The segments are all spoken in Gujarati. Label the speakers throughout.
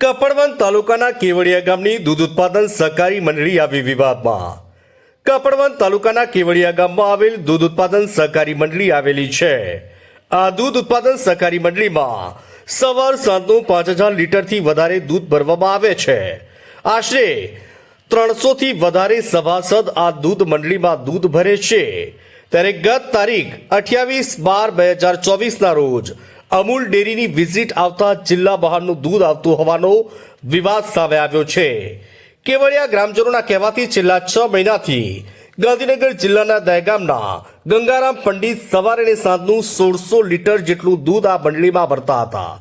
Speaker 1: કપડવંત તાલુકાના કેવડિયા ગામની દૂધ ઉત્પાદન સહકારી મંડળી આવી વિવાદમાં. કપડવંત તાલુકાના કેવડિયા ગામમાં આવેલ દૂધ ઉત્પાદન સહકારી મંડળી આવેલી છે. આ દૂધ ઉત્પાદન સહકારી મંડળીમાં સવાર સાંજનું પાંચ હજાર લીટરથી વધારે દૂધ ભરવામાં આવે છે. આશરે ત્રણસોથી વધારે સભાસદ આ દૂધ મંડળીમાં દૂધ ભરે છે. ત્યારે ગત તારીખ અઠ્યાવીસ બાર બે હજાર ચોવીસના રોજ અમૂલ ડેરીની વિઝિટ આવતા જિલ્લા બહારનું દૂધ આવતું હોવાનો વિવાદ સામે આવ્યો છે. કેવડિયા ગ્રામજનોના કહેવાથી છેલ્લા છ મહિનાથી ગાંધીનગર જિલ્લાના દહેગામના ગંગારામ પંડિત સવારે અને સાંજનું સોળસો લીટર જેટલું દૂધ આ મંડળીમાં ભરતા હતા.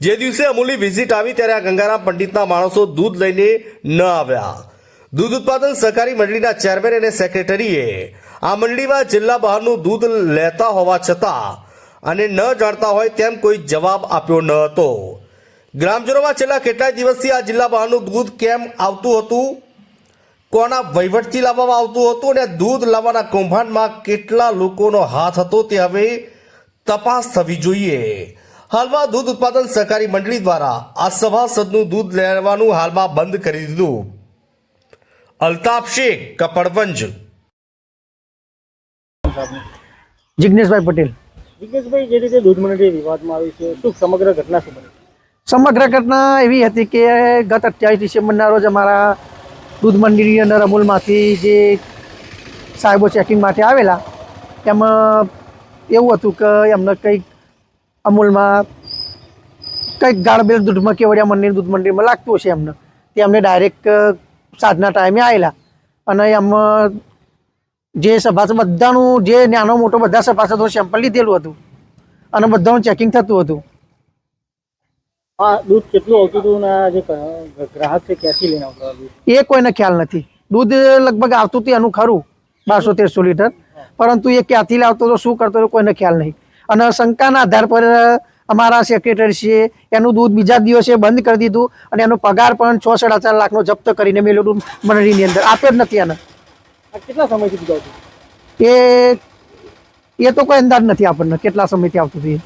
Speaker 1: જે દિવસે અમૂલની વિઝિટ આવી ત્યારે આ ગંગારામ પંડિતના માણસો દૂધ લઈને ન આવ્યા. દૂધ ઉત્પાદન સહકારી મંડળીના ચેરમેન અને સેક્રેટરીએ આ મંડળીમાં જિલ્લા બહારનું દૂધ લેતા હોવા છતાં અને ન જાણતા હોય તેમ કોઈ જવાબ આપ્યો ન હતો. ગ્રામજનોમાં છેલ્લા કેટલાય દિવસથી આ જિલ્લા બહારનું દૂધ કેમ આવતું હતું? કોના વહીવટથી લાવવામાં આવતું હતું અને દૂધ લાવવાના કૌભાંડમાં કેટલા લોકોનો હાથ હતો તે હવે તપાસ થવી જોઈએ. હાલમાં દૂધ ઉત્પાદન સહકારી મંડળી દ્વારા આ સભાસદનું દૂધ લેવાનું હાલમાં બંધ કરી દીધું. અલ્તાફ શેખ, કપડવંજ.
Speaker 2: જિગ્નેશભાઈ પટેલ.
Speaker 3: જિજ્ઞેશભાઈ જે રીતે દૂધ મંડળી વિવાદમાં આવી છે, શું સમગ્ર ઘટના શું બની?
Speaker 2: સમગ્ર ઘટના એવી હતી કે ગત અઠ્યાવીસ ડિસેમ્બરના રોજ અમારા દૂધ મંડળીની અંદર અમૂલમાંથી જે સાહેબો ચેકિંગ માટે આવેલા, એમાં, એવું હતું કે એમને કંઈક અમૂલમાં કંઈક ગાળબેલ દૂધમાં કેવડિયા મંદિર દૂધ મંડળીમાં લાગતું હશે એમને. તે અમને ડાયરેક્ટ સાંજના ટાઈમે આવેલા. અને એમાં જે સભા બધાનું જે નાનો મોટો બધા સભાસદો સેમ્પલ લીધેલું હતું. અને બધાનું ચેકિંગ થતું હતું.
Speaker 3: આ દૂધ કેટલું આવતું હતું ને જે ગ્રાહક છે ક્યાંથી લઈને આવતા
Speaker 2: એ કોઈને ખ્યાલ નથી. દૂધ લગભગ આવતું હતું એનું ખરું બારસો તેરસો લીટર. પરંતુ એ ક્યાંથી લાવતો હતો શું કરતો હતો કોઈને ખ્યાલ નહીં. અને શંકાના આધાર પર અમારા સેક્રેટરી છે એનું દૂધ બીજા દિવસે બંધ કરી દીધું અને એનો પગાર પણ છ સાડા ચાર લાખનો જપ્ત કરીને મેળવ્યું મંડળીની અંદર. આપ્યો જ નથી એને.
Speaker 3: કેટલા સમયથી હતું?
Speaker 2: એ એ તો કોઈ અંદાજ નથી આપણને કેટલા સમયથી આવતું હતું